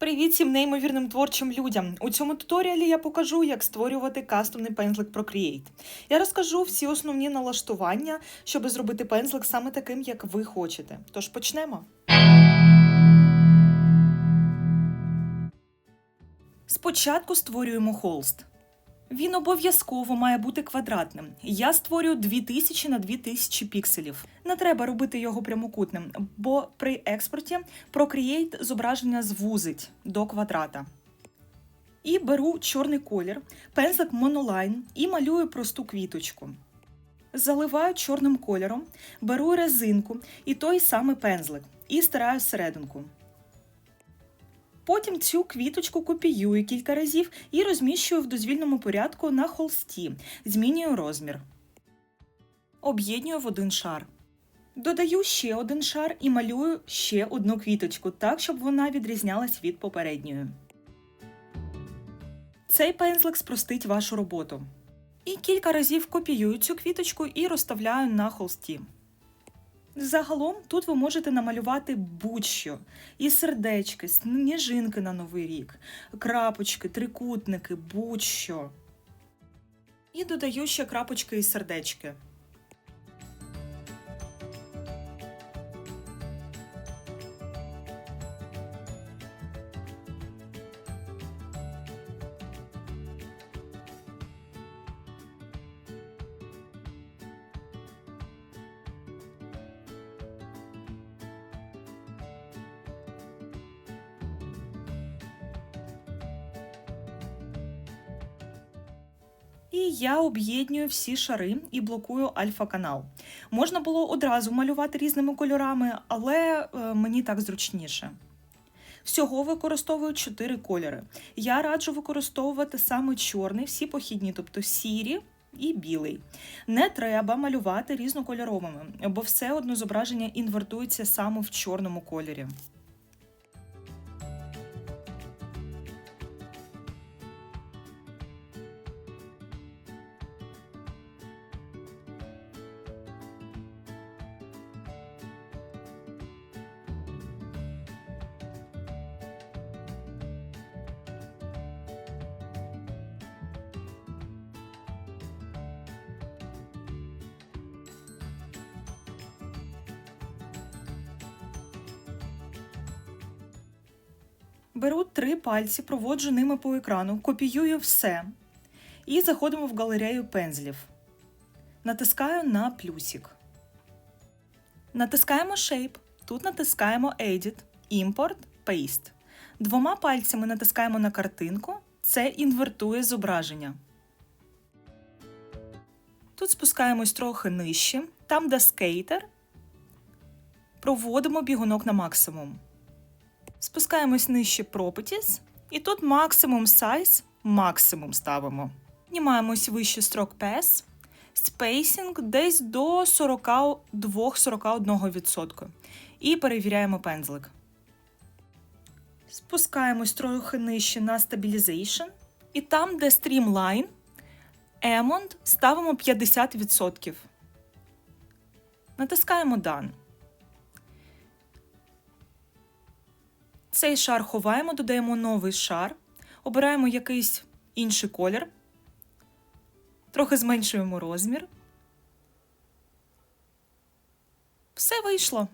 Привіт всім неймовірним творчим людям! У цьому туторіалі я покажу, як створювати кастомний пензлик Procreate. Я розкажу всі основні налаштування, щоб зробити пензлик саме таким, як ви хочете. Тож почнемо. Спочатку створюємо холст. Він обов'язково має бути квадратним. Я створюю 2000 на 2000 пікселів. Не треба робити його прямокутним, бо при експорті Procreate зображення звузить до квадрата. І беру чорний колір, пензлик Monoline і малюю просту квіточку. Заливаю чорним кольором, беру резинку і той самий пензлик і стираю серединку. Потім цю квіточку копіюю кілька разів і розміщую в дозвільному порядку на холсті, змінюю розмір. Об'єднюю в один шар. Додаю ще один шар і малюю ще одну квіточку, так, щоб вона відрізнялась від попередньої. Цей пензлик спростить вашу роботу. І кілька разів копіюю цю квіточку і розставляю на холсті. Загалом тут ви можете намалювати будь-що. І сердечки, сніжинки на Новий рік, крапочки, трикутники, будь-що. І додаю ще крапочки і сердечки. І я об'єднюю всі шари і блокую альфа-канал. Можна було одразу малювати різними кольорами, але е, мені так зручніше. Всього використовую 4 кольори. Я раджу використовувати саме чорний, всі похідні, тобто сірі і білий. Не треба малювати різнокольоровими, бо все одно зображення інвертується саме в чорному кольорі. Беру три пальці, проводжу ними по екрану, копіюю все і заходимо в галерею пензлів. Натискаю на плюсик. Натискаємо Shape. Тут натискаємо Edit, Import, Paste. Двома пальцями натискаємо на картинку. Це інвертує зображення. Тут спускаємось трохи нижче, там, де скейтер, проводимо бігунок на максимум. Спускаємось нижче Properties, і тут максимум size, максимум ставимо. Знімаємось вище строк Pass, спейсінг десь до 42-41%. І перевіряємо пензлик. Спускаємось трохи нижче на Stabilization. І там, де Streamline, Emond ставимо 50%. Натискаємо Done. Цей шар ховаємо, додаємо новий шар, обираємо якийсь інший колір, трохи зменшуємо розмір. Все вийшло.